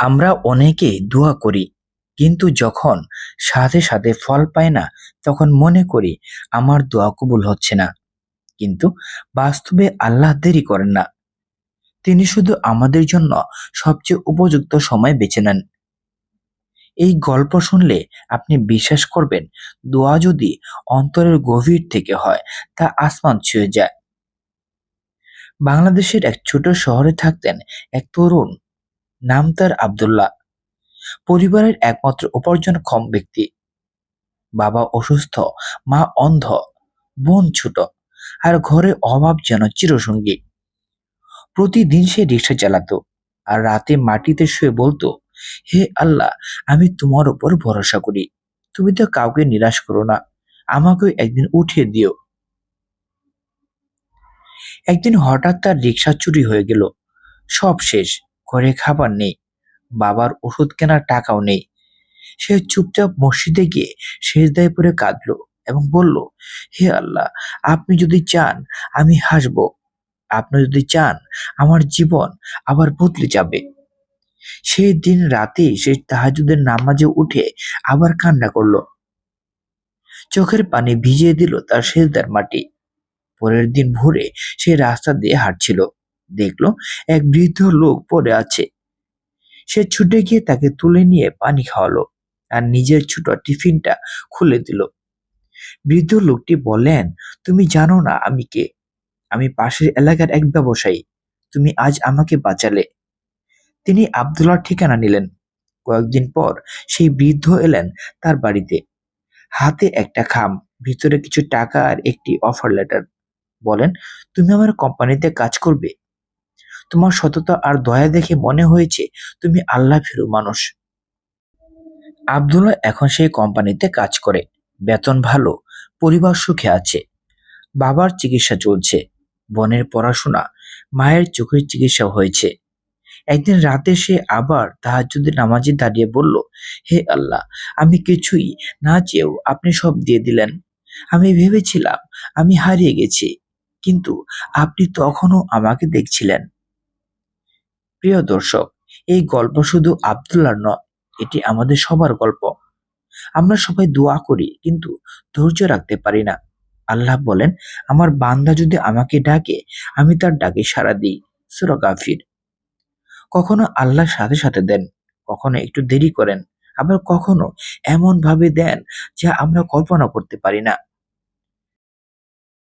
আমরা অনেকেই দোয়া করি, কিন্তু যখন সাথে সাথে ফল পায় না, তখন মনে করি আমার দোয়া কবুল হচ্ছে না। কিন্তু বাস্তবে আল্লাহ দেরি করেন না। তিনি শুধু আমাদের জন্য সবচেয়ে উপযুক্ত সময় বেছে নেন। এই গল্প শুনলে আপনি বিশ্বাস করবেন, দোয়া যদি অন্তরের গভীর থেকে হয়, তা আসমান ছুঁয়ে যায়। বাংলাদেশের এক ছোট শহরে থাকতেন এক তরুণ নাম তার আব্দুল্লাহ। পরিবারের একমাত্র উপার্জনক্ষম ব্যক্তি। বাবা অসুস্থ, মা অন্ধ, বোন ছোট, আর ঘরে অভাব যেন চিরসঙ্গী। প্রতিদিন সে রিক্সা চালাতো, আর রাতে মাটিতে শুয়ে বলতো, হে আল্লাহ, আমি তোমার উপর ভরসা করি। তুমি তো কাউকে নিরাশ করো না, আমাকে একদিন উঠিয়ে দিও। একদিন হঠাৎ তার রিক্সা চুরি হয়ে গেল। সব শেষ। ঘরে খাবার নেই, বাবার ওষুধ কেনার টাকাও নেই। সে চুপচাপ মসজিদে গিয়ে শেষদায় পরে কাঁদলো এবং বলল, হে আল্লাহ, আপনি যদি চান, আমি হাসব। আপনি যদি চান, আমার জীবন আবার বদলে যাবে। সেই দিন রাতে সে তাহাজুদের নামাজে উঠে আবার কান্না করল। চোখের পানি ভিজিয়ে দিল তার শেষদার মাটি। পরের দিন ভোরে সে রাস্তা দিয়ে হাঁটছিল। দেখল, এক বৃদ্ধ লোক পড়ে আছে। সে ছুটে গিয়ে তাকে তুলে নিয়ে পানি খাওয়ালো আর নিজের ছোট টিফিনটা খুলে দিল। বৃদ্ধ লোকটি বললেন, তুমি জানো না আমি কে? আমি পাশের এলাকার এক ব্যবসায়ী। তুমি আজ আমাকে বাঁচালে। তিনি আবদুল্লার ঠিকানা নিলেন। কয়েকদিন পর সেই বৃদ্ধ এলেন তার বাড়িতে। হাতে একটা খাম, ভিতরে কিছু টাকা আর একটি অফার লেটার বলেন, তুমি আমার কোম্পানিতে কাজ করবে? তোমার সততা আর দয়া দেখে মনে হয়েছে তুমি আল্লাহ ফিরু মানুষ। আবদুল্লাহ এখন সেই কোম্পানিতে কাজ করে। বেতন ভালো, পরিবার সুখে আছে। বাবার চিকিৎসা চলছে। বোনের পড়াশোনা, মায়ের চোখের চিকিৎসা হয়েছে। একদিন রাতে সে আবার তাহাজ্জুদের নামাজে দাঁড়িয়ে বলল, হে আল্লাহ, আমি কিছুই না চেয়েও আপনি সব দিয়ে দিলেন। আমি ভেবেছিলাম আমি হারিয়ে গেছি, কিন্তু আপনি তখনও আমাকে দেখছিলেন। প্রিয় দর্শক, এই গল্প শুধু আবদুল্লার নয়, এটি আমাদের সবার গল্প। আমরা সবাই দোয়া করি, কিন্তু ধৈর্য রাখতে পারি না। আল্লাহ বলেন, আমার বান্দা যদি আমাকে ডাকে, আমি তার ডাকে সাড়া দিই। সুরা গাফির। কখনো আল্লাহর সাথে সাথে দেন, কখনো একটু দেরি করেন, আবার কখনো এমন ভাবে দেন যা আমরা কল্পনা করতে পারি না।